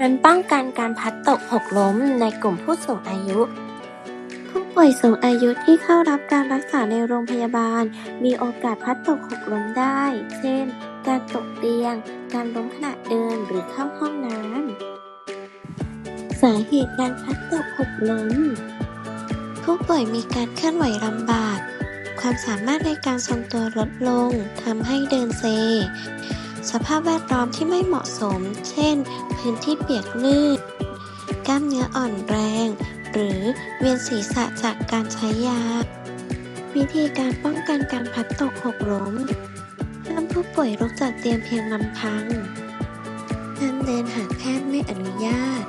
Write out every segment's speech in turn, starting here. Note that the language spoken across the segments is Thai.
การป้องกันการพัดตกหกล้มในกลุ่มผู้สูงอายุ ผู้ป่วยสูงอายุที่เข้ารับการรักษาในโรงพยาบาล มีโอกาสพัดตกหกล้มได้ เช่น การตกเตียง การล้มขณะเดินหรือเข้าห้องน้ำสาเหตุการพัดตกหกล้ม ผู้ป่วยมีการเคลื่อนไหวลำบาก ความสามารถในการทรงตัวลดลงทำให้เดินเซ สภาพแวดล้อมที่ไม่เหมาะสม เช่น พื้นที่เปียกลื่น กล้ามเนื้ออ่อนแรง หรือเวียนศีรษะจากการใช้ยา วิธีการป้องกันการพัดตกหกล้มห้ามผู้ป่วยลุกจากเตียงเพียงลำพังห้ามเดินหากแพทย์ไม่อนุญาต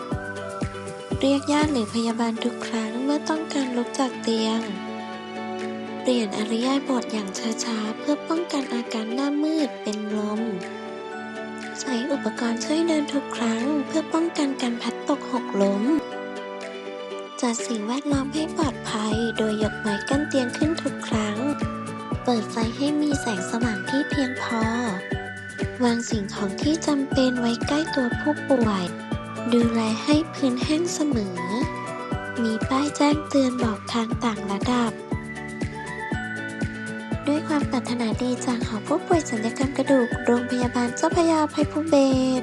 เรียกญาติหรือพยาบาลทุกครั้งเมื่อต้องการลุกจากเตียง เปลี่ยนอริยบทอย่างช้าๆ เพื่อป้องกันอาการหน้ามืดเป็นลม ใช้อุปกรณ์ช่วยเดินทุกครั้ง เพื่อป้องกันการพัดตกหกล้ม จัดสิ่งแวดล้อมให้ปลอดภัย โดยยกไม้กั้นเตียงขึ้นทุกครั้ง เปิดไฟให้มีแสงสว่างที่เพียงพอ วางสิ่งของที่จำเป็นไว้ใกล้ตัวผู้ป่วย ดูแลให้พื้นแห้งเสมอ มีป้ายแจ้งเตือนบอกทางต่างระดับ ปรารถนาดีจากหอผู้ป่วยสัญญกรรมกระดูก โรงพยาบาลเจ้าพยาภัยภูเบศ